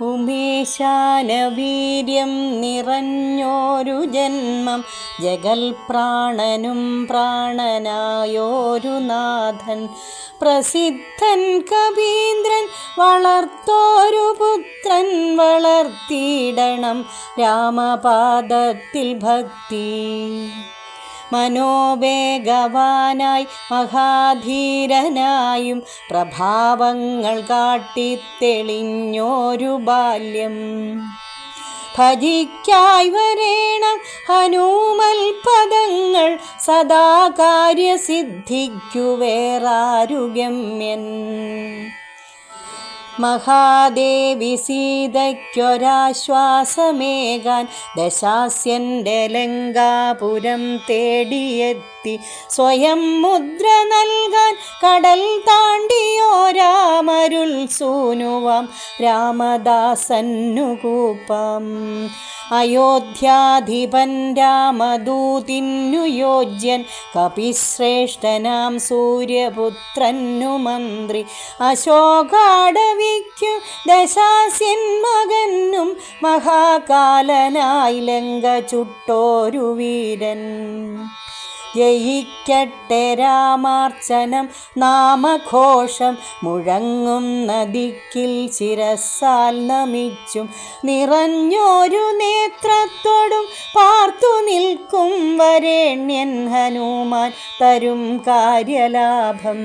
ഉമേശാനവീര്യം നിറഞ്ഞോരു ജന്മം ജഗൽ പ്രാണനും പ്രാണനായോരു നാഥൻ. പ്രസിദ്ധൻ കവീന്ദ്രൻ വളർത്തോരു പുത്രൻ വളർത്തിയിടണം രാമപാദത്തിൽ ഭക്തി. മനോവേഗവാനായി മഹാധീരനായും പ്രഭാവങ്ങൾ കാട്ടി തെളിഞ്ഞോരു ബാല്യം. ഭജിക്കായി വരേണം ഹനൂമൽ പദങ്ങൾ സദാ മഹാദേവി സീതയ്ക്കൊരാശ്വാസമേകാൻ ദശാസ്യന്റെ ലങ്കാപുരം തേടിയെത്തി. സ്വയം മുദ്ര നൽകാൻ കടൽ താണ്ടിയോരാമരുൾ സൂനുവം രാമദാസന്നു കൂപ്പം അയോധ്യാധിപൻ രാമദൂതിന്നു യോജ്യൻ കപിശ്രേഷ്ഠനാം സൂര്യപുത്രന്നു മന്ത്രി. അശോകാടവിക്കു ദശാസ്യൻ മകനും മഹാകാലനായി ലങ്ക ചുട്ടോരു വീരൻ. ജയിക്കട്ടെ രാമാർച്ചനം നാമഘോഷം. മുഴങ്ങും നദിക്കിൽ ശിരസാൽ നമിച്ചും. നിറഞ്ഞൊരു നേത്രത്തോടും പാർത്തു നിൽക്കും വരേണ്യൻ ഹനുമാൻ തരും കാര്യലാഭം.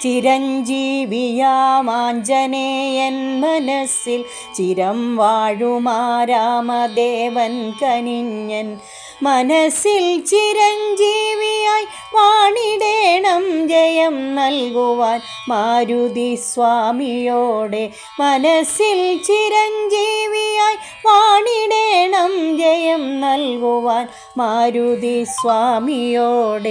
ചിരഞ്ജീവിയാമാഞ്ജനേയൻ മനസ്സിൽ ചിരം വാഴുമാരാമദേവൻ കനിഞ്ഞൻ. മനസ്സിൽ ചിരഞ്ജീവിയായി വാണിടേണം ജയം നൽകുവാൻ മാരുതി സ്വാമിയോടെ മനസ്സിൽ ചിരഞ്ജീവിയായി വാണിടേണം ജയം നൽകുവാൻ മാരുതി സ്വാമിയോടെ